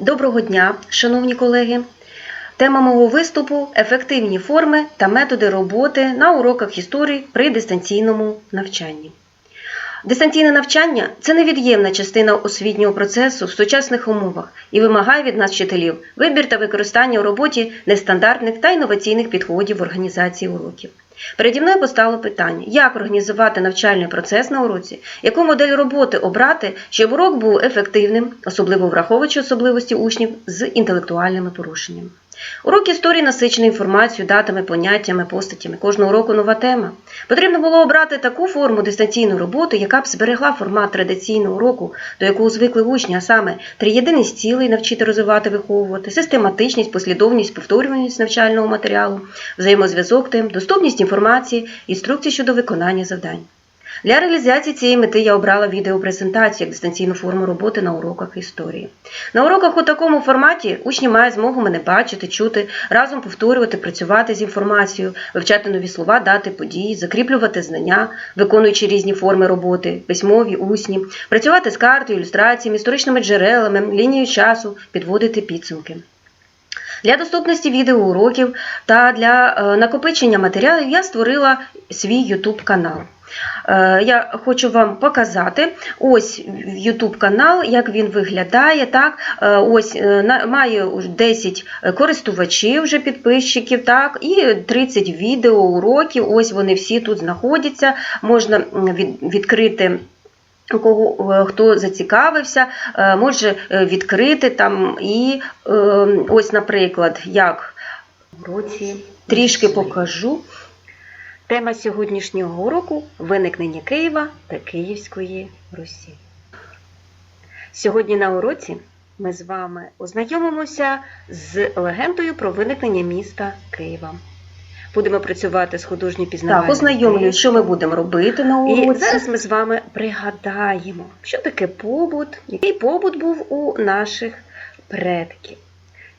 Доброго дня, шановні колеги. Тема мого виступу ефективні форми та методи роботи на уроках історії при дистанційному навчанні. Дистанційне навчання це невід'ємна частина освітнього процесу в сучасних умовах і вимагає від нас вчителів вибір та використання у роботі нестандартних та інноваційних підходів в організації уроків. Переді мною постало питання, як організувати навчальний процес на уроці, яку модель роботи обрати, щоб урок був ефективним, особливо враховуючи особливості учнів з інтелектуальними порушеннями. Урок історії насичений інформацією, датами, поняттями, постатями. Кожного року нова тема. Потрібно було обрати таку форму дистанційної роботи, яка б зберегла формат традиційного уроку, до якого звикли учні, а саме триєдиність цілей навчити розвивати, виховувати, систематичність, послідовність, повторюваність навчального матеріалу, взаємозв'язок тем, доступність інформації, інструкції щодо виконання завдань. Для реалізації цієї мети я обрала відеопрезентацію як дистанційну форму роботи на уроках історії. На уроках у такому форматі учні мають змогу мене бачити, чути, разом повторювати, працювати з інформацією, вивчати нові слова, дати події, закріплювати знання, виконуючи різні форми роботи, письмові, усні, працювати з картою, ілюстраціями, історичними джерелами, лінією часу, підводити підсумки. Для доступності відеоуроків та для е, накопичення матеріалів я створила свій YouTube канал. Е, Я хочу вам показати ось YouTube канал, як він виглядає. Так, Е, ось має 10 користувачів, вже підписчиків, так, і 30 відеоуроків. Ось вони всі тут знаходяться. Можна від- відкрити. Кого е, хто зацікавився, е, може е, відкрити там і ось, наприклад, як в році трішки покажу. Тема сьогоднішнього уроку виникнення Києва та Київської Русі. Сьогодні на уроці ми з вами ознайомимося з легендою про виникнення міста Києва. Будемо працювати з художньо пізнавальним Так, ознайомлюю, що ми будемо робити на уроці. І зараз ми з вами пригадаємо, що таке побут, який побут був у наших предків.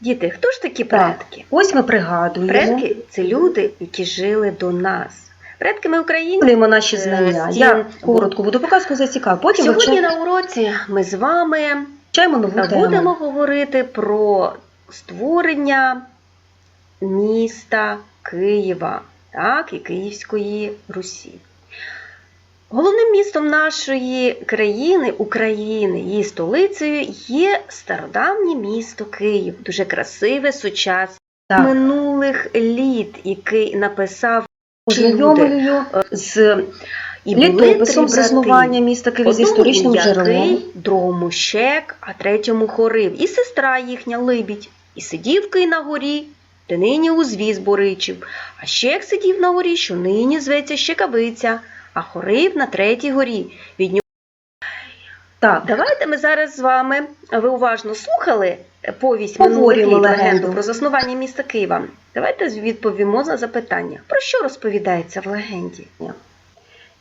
Діти, хто ж такі Так. предки? Ось ми пригадуємо. Предки це люди, які жили до нас. Предками України. Наші Е, знання. стін- Я коротко буду показку зацікав. Потім Сьогодні вивчаємо на уроці ми з вами нову тему. будемо говорити про створення міста Києва так, і Київської Русі. Головним містом нашої країни, України, її столицею є стародавнє місто Київ, дуже красиве, сучасне Так, минулих літ, який написав ознайомлюю з і літописом заснування міста Києва з історичним джерелом. Другому Щек, а третьому Хорив. І сестра їхня Либідь. І сидів Кий на горі, де нині узвіз Боричів. А Щек сидів на горі, що нині зветься Щекавиця, а Хорив на третій горі. Від нього Так, Давайте ми зараз з вами, ви уважно слухали повість минулої легенду. про заснування міста Києва. Давайте відповімо на запитання. Про що розповідається в легенді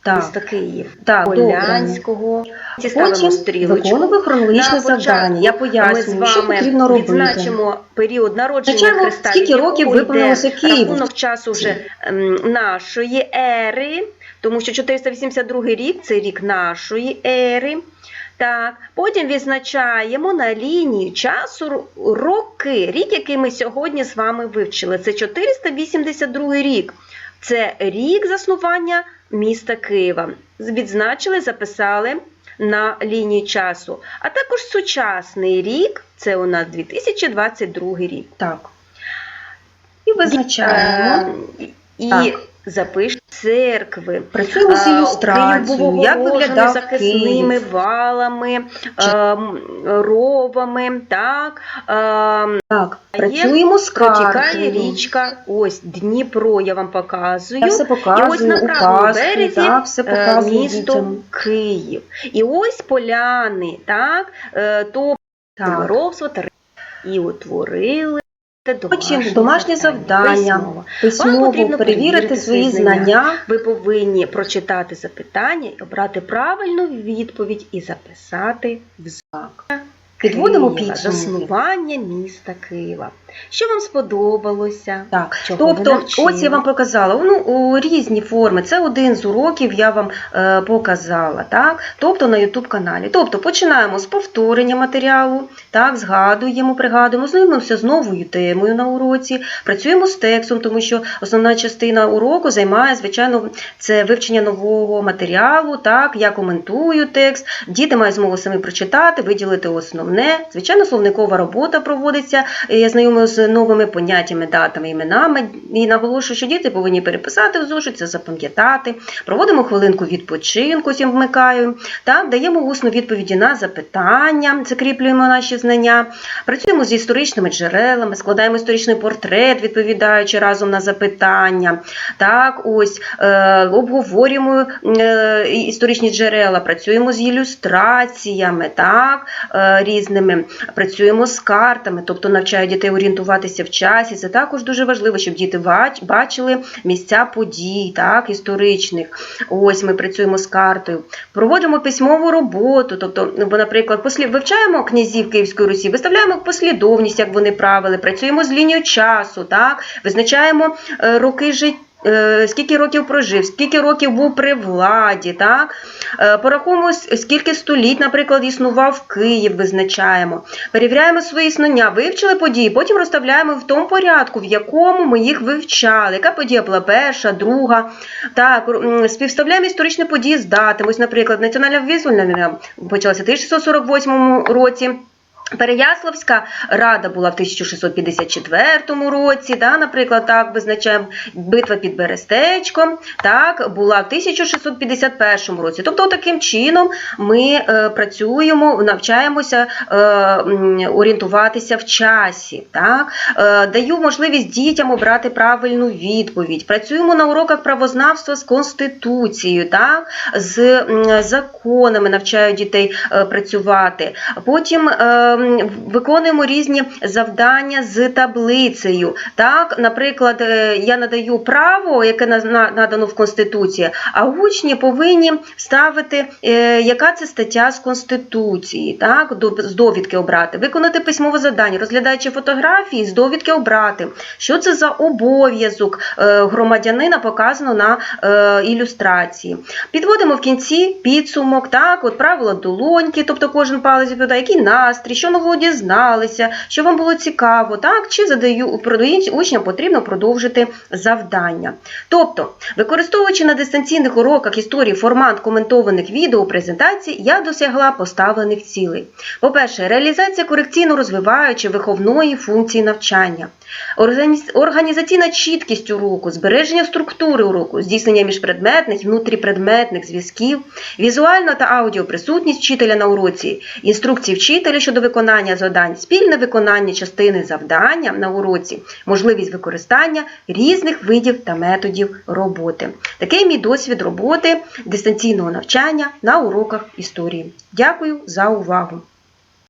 так. міста Київ? Так, Полянського. Ці ставимо стрілочку. виконуємо хронологічне завдання. Я пояснюю, що потрібно робити. відзначимо період народження Визначаємо, Христа. скільки років виповнилося Києву. Рахунок часу вже ем, нашої ери, тому що 482 рік це рік нашої ери. Так, потім відзначаємо на лінії часу роки, рік, який ми сьогодні з вами вивчили. Це 482 рік. Це рік заснування міста Києва. Відзначили, записали на лінії часу. А також сучасний рік це у нас 2022 рік. Так. І визначаємо. Е, І Так. запишемо церкви. Працюємо з Е, ілюстрацією, як виглядав захисними Київ. валами, ем, ровами. Так, ем, Так, Є, працюємо з протікає річка. Ось Дніпро, я вам показую. Я все І ось на правому березі так, все е, показую місто дітям. Київ. І ось поляни, так, е, то Так. воровство і утворили Потім домашнє завдання, Письмово. Вам потрібно перевірити перевірити свої знання. знання. Ви повинні прочитати запитання обрати правильну відповідь і записати в знак. Підводимо підсумки. заснування міста Києва. Що вам сподобалося? Так, Чого тобто, навчили? ось я вам показала ну, у різні форми. Це один з уроків я вам е, показала, так? тобто на YouTube каналі. Тобто починаємо з повторення матеріалу, так, згадуємо, пригадуємо, знайомимося з новою темою на уроці, працюємо з текстом, тому що основна частина уроку займає, звичайно, це вивчення нового матеріалу, так, я коментую текст, діти мають змогу самі прочитати, виділити основне. Звичайно, словникова робота проводиться. Я знайомлю з новими поняттями, датами, іменами і наголошую, що діти повинні переписати в зошит, це запам'ятати. Проводимо хвилинку відпочинку, всім вмикаю, так, даємо усну відповіді на запитання, закріплюємо наші знання, працюємо з історичними джерелами, складаємо історичний портрет, відповідаючи разом на запитання. Так, ось е, обговорюємо е, історичні джерела, працюємо з ілюстраціями, так, е, різними, працюємо з картами, тобто навчаю дітей орієнтуватися в часі. Це також дуже важливо, щоб діти бачили місця подій, так, історичних. Ось ми працюємо з картою. Проводимо письмову роботу, тобто, ну, бо, наприклад, послі... вивчаємо князів Київської Русі, виставляємо послідовність, як вони правили, працюємо з лінією часу, так, визначаємо е, роки життя. Е, Скільки років прожив, скільки років був при владі, так? Е, Порахуємо, скільки століть, наприклад, існував Київ, визначаємо. Перевіряємо свої знання, вивчили події, потім розставляємо в тому порядку, в якому ми їх вивчали. Яка подія була перша, друга. Так, співставляємо історичні події з датами. Ось, наприклад, національна визвольна почалася в 1648 році. Переяславська рада була в 1654 році, да, наприклад, так визначаємо битва під Берестечком, так, була в 1651 році. Тобто, таким чином ми е, працюємо, навчаємося е, орієнтуватися в часі. Так. Е, даю можливість дітям обрати правильну відповідь. Працюємо на уроках правознавства з Конституцією, так, з законами, навчаю дітей працювати. Потім виконуємо різні завдання з таблицею. Так, наприклад, е, я надаю право, яке на- на- надано в Конституції, а учні повинні ставити, е, яка це стаття з Конституції, так, з довідки обрати, виконати письмове завдання, розглядаючи фотографії, з довідки обрати, що це за обов'язок е, громадянина показано на ілюстрації. Підводимо в кінці підсумок, так, от правила долоньки, тобто кожен палець відповідає, який настрій, що нового дізналися, що вам було цікаво, так, чи задаю учням потрібно продовжити завдання. Тобто, використовуючи на дистанційних уроках історії формат коментованих відео презентацій, я досягла поставлених цілей. По-перше, реалізація корекційно розвиваючи виховної функції навчання. Організаційна чіткість уроку, збереження структури уроку, здійснення міжпредметних, внутріпредметних зв'язків, візуальна та аудіоприсутність вчителя на уроці, інструкції вчителя щодо виконання завдань, спільне виконання частини завдання на уроці, можливість використання різних видів та методів роботи. Такий мій досвід роботи дистанційного навчання на уроках історії. Дякую за увагу!